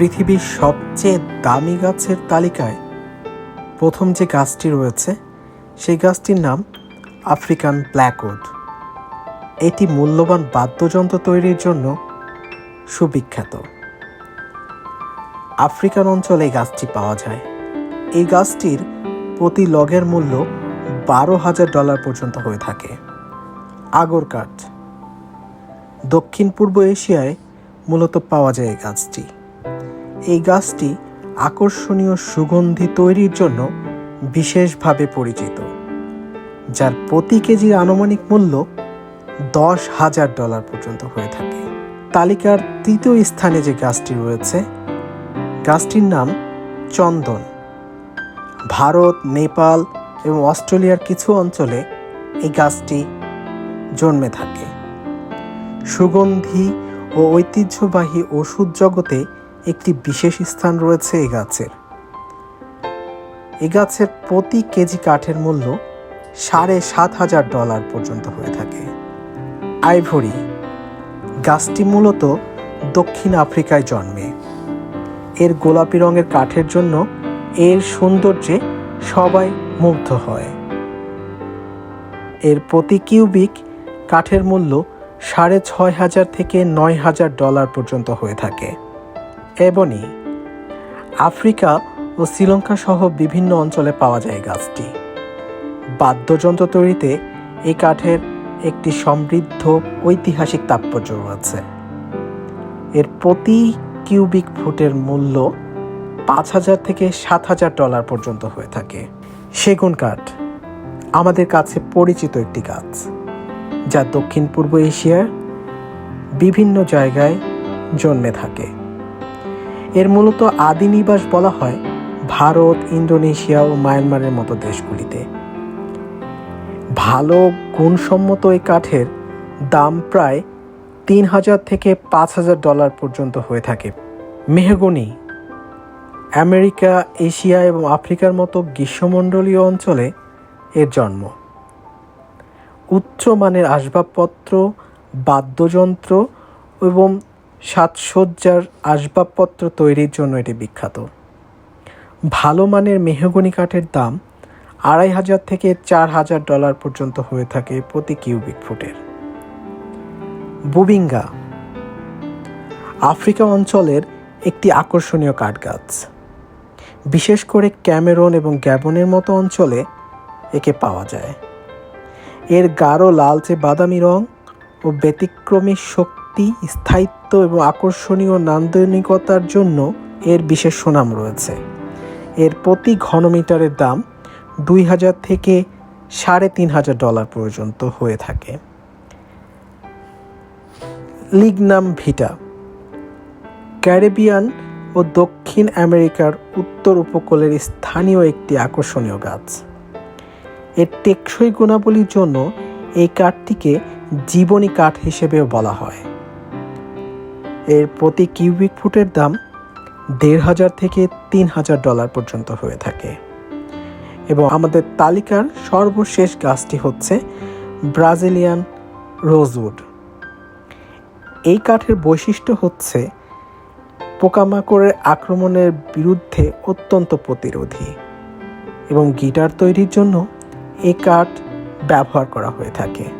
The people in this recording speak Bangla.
পৃথিবীর সবচেয়ে দামি গাছের তালিকায় প্রথম যে গাছটি রয়েছে, সেই গাছটির নাম আফ্রিকান ব্ল্যাকউড এটি মূল্যবান বাদ্যযন্ত্র তৈরির জন্য সুবিখ্যাত। আফ্রিকান অঞ্চলে এই গাছটি পাওয়া যায়। এই গাছটির প্রতি লগের মূল্য বারো হাজার ডলার পর্যন্ত হয়ে থাকে। আগর কাঠ। দক্ষিণ পূর্ব এশিয়ায় মূলত পাওয়া যায় এই গাছটি। এই গাছটি আকর্ষণীয় সুগন্ধি তৈরির জন্য বিশেষভাবে পরিচিত, যার প্রতি কেজির আনুমানিক মূল্য দশ হাজার ডলার পর্যন্ত হয়ে থাকে। তালিকার তৃতীয় স্থানে যে গাছটি রয়েছে, গাছটির নাম চন্দন। ভারত, নেপাল এবং অস্ট্রেলিয়ার কিছু অঞ্চলে এই গাছটি জন্মে থাকে। সুগন্ধি ও ঐতিহ্যবাহী ওষুধ জগতে একটি বিশেষ স্থান রয়েছে এই গাছের। এই গাছের প্রতি কেজি কাঠের মূল্য সাড়ে সাত হাজার ডলার পর্যন্ত হয়ে থাকে। আইভরি গাছটি মূলত দক্ষিণ আফ্রিকায় জন্মে। এর গোলাপি রঙের কাঠের জন্য এর সৌন্দর্যে সবাই মুগ্ধ হয়। এর প্রতি কিউবিক কাঠের মূল্য সাড়ে ছয় হাজার থেকে নয় হাজার ডলার পর্যন্ত হয়ে থাকে। এবনি আফ্রিকা ও শ্রীলঙ্কা সহ বিভিন্ন অঞ্চলে পাওয়া যায় গাছটি। বাদ্যযন্ত্র তৈরিতে এই কাঠের একটি সমৃদ্ধ ঐতিহাসিক তাৎপর্য রয়েছে। এর প্রতি কিউবিক ফুটের মূল্য পাঁচ হাজার থেকে সাত হাজার ডলার পর্যন্ত হয়ে থাকে। সেগুন কাঠ, আমাদের কাছে পরিচিত একটি গাছ, যা দক্ষিণ পূর্ব এশিয়ার বিভিন্ন জায়গায় জন্মে থাকে। এর মূলত আদি নিবাস বলা হয় ভারত, ইন্দোনেশিয়া ও মায়ানমারের মতো দেশগুলিতে। ভালো গুণসম্মত এই কাঠের দাম প্রায় তিন হাজার থেকে পাঁচ হাজার ডলার পর্যন্ত হয়ে থাকে। মেহগনি, আমেরিকা, এশিয়া এবং আফ্রিকার মতো গ্রীষ্মমণ্ডলীয় অঞ্চলে এর জন্ম। উচ্চমানের আসবাবপত্র, বাদ্যযন্ত্র এবং সাজসজ্জার আসবাবপত্র তৈরির জন্য এটি বিখ্যাত। ভালো মানের মেহগনি কাঠের দাম আড়াই হাজার থেকে চার হাজার ডলার পর্যন্ত হয়ে থাকে প্রতি কিউবিক ফুটের। বুবিঙ্গা আফ্রিকা অঞ্চলের একটি আকর্ষণীয় কাঠ গাছ বিশেষ করে ক্যামেরন এবং গ্যাবনের মতো অঞ্চলে একে পাওয়া যায়। এর গাঢ় লালচে বাদামি রং ও ব্যতিক্রমী শক্তি স্থায়িত্ব এবং আকর্ষণীয় নান্দনিকতার জন্য এর বিশেষ সুনাম রয়েছে। এর প্রতি ঘনমিটারের দাম দুই হাজার থেকে সাড়ে তিন হাজার ডলার পর্যন্ত হয়ে থাকে। লিগনাম ভিটা, ক্যারিবিয়ান ও দক্ষিণ আমেরিকার উত্তর উপকূলের স্থানীয় একটি আকর্ষণীয় গাছ। এর টেকসই গুণাবলীর জন্য এই কাঠটিকে জীবনী কাঠ হিসেবেও বলা হয়। এর প্রতি কিউবিক ফুটের দাম দেড় হাজার থেকে তিন হাজার ডলার পর্যন্ত হয়ে থাকে। এবং আমাদের তালিকার সর্বশেষ গাছটি হচ্ছে ব্রাজিলিয়ান রোজউড। এই কাঠের বৈশিষ্ট্য হচ্ছে পোকামাকড়ের আক্রমণের বিরুদ্ধে অত্যন্ত প্রতিরোধী এবং গিটার তৈরির জন্য এই কাঠ ব্যবহার করা হয়ে থাকে।